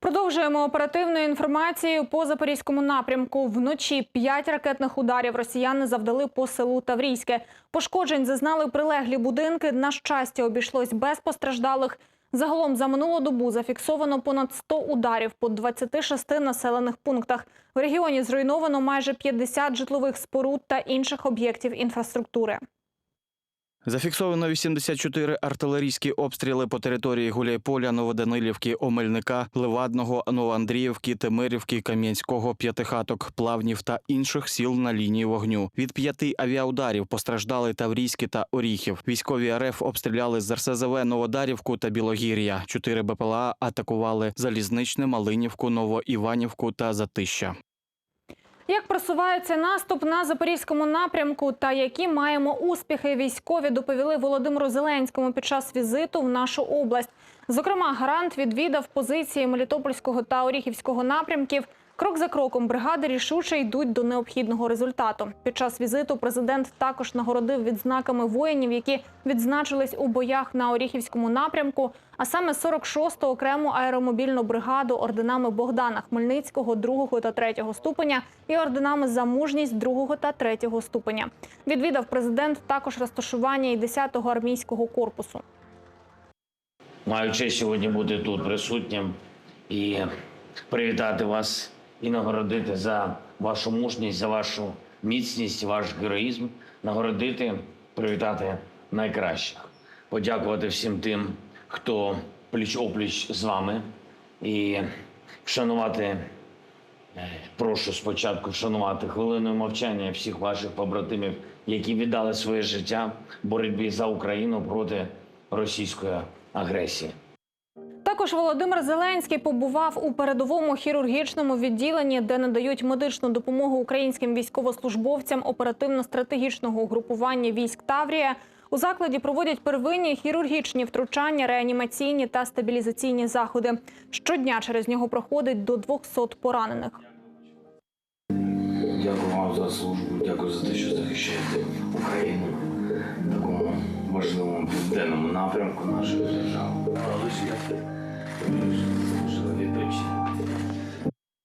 Продовжуємо оперативною інформацією по запорізькому напрямку. Вночі п'ять ракетних ударів росіяни завдали по селу Таврійське. Пошкоджень зазнали прилеглі будинки. На щастя, обійшлось без постраждалих. Загалом за минулу добу зафіксовано понад 100 ударів по 26 населених пунктах. В регіоні зруйновано майже 50 житлових споруд та інших об'єктів інфраструктури. Зафіксовано 84 артилерійські обстріли по території Гуляйполя, Новоданилівки, Омельника, Левадного, Новоандріївки, Темирівки, Кам'янського, П'ятихаток, Плавнів та інших сіл на лінії вогню. Від п'яти авіаударів постраждали Таврійські та Оріхів. Військові РФ обстріляли з РСЗВ Новодарівку та Білогір'я. Чотири БПЛА атакували Залізничне, Малинівку, Новоіванівку та Затища. Як просувається наступ на запорізькому напрямку та які маємо успіхи військові, доповіли Володимиру Зеленському під час візиту в нашу область. Зокрема, гарант відвідав позиції Мелітопольського та Оріхівського напрямків. Крок за кроком бригади рішуче йдуть до необхідного результату. Під час візиту президент також нагородив відзнаками воїнів, які відзначились у боях на Оріхівському напрямку, а саме 46-ту окрему аеромобільну бригаду орденами Богдана Хмельницького 2 та 3 ступеня і орденами за мужність 2 та 3 ступеня. Відвідав президент також розташування і 10-го армійського корпусу. Маю честь сьогодні бути тут присутнім і привітати вас і нагородити за вашу мужність, за вашу міцність, ваш героїзм, нагородити, привітати найкращих, подякувати всім тим, хто пліч опліч з вами, і вшанувати. е, Прошу спочатку вшанувати хвилиною мовчання всіх ваших побратимів, які віддали своє життя боротьбі за Україну проти російської агресії. Також Володимир Зеленський побував у передовому хірургічному відділенні, де надають медичну допомогу українським військовослужбовцям оперативно-стратегічного угрупування військ Таврія. У закладі проводять первинні хірургічні втручання, реанімаційні та стабілізаційні заходи. Щодня через нього проходить до 200 поранених. Дякую вам за службу, дякую за те, що захищаєте Україну такому важливому південному напрямку нашої держави.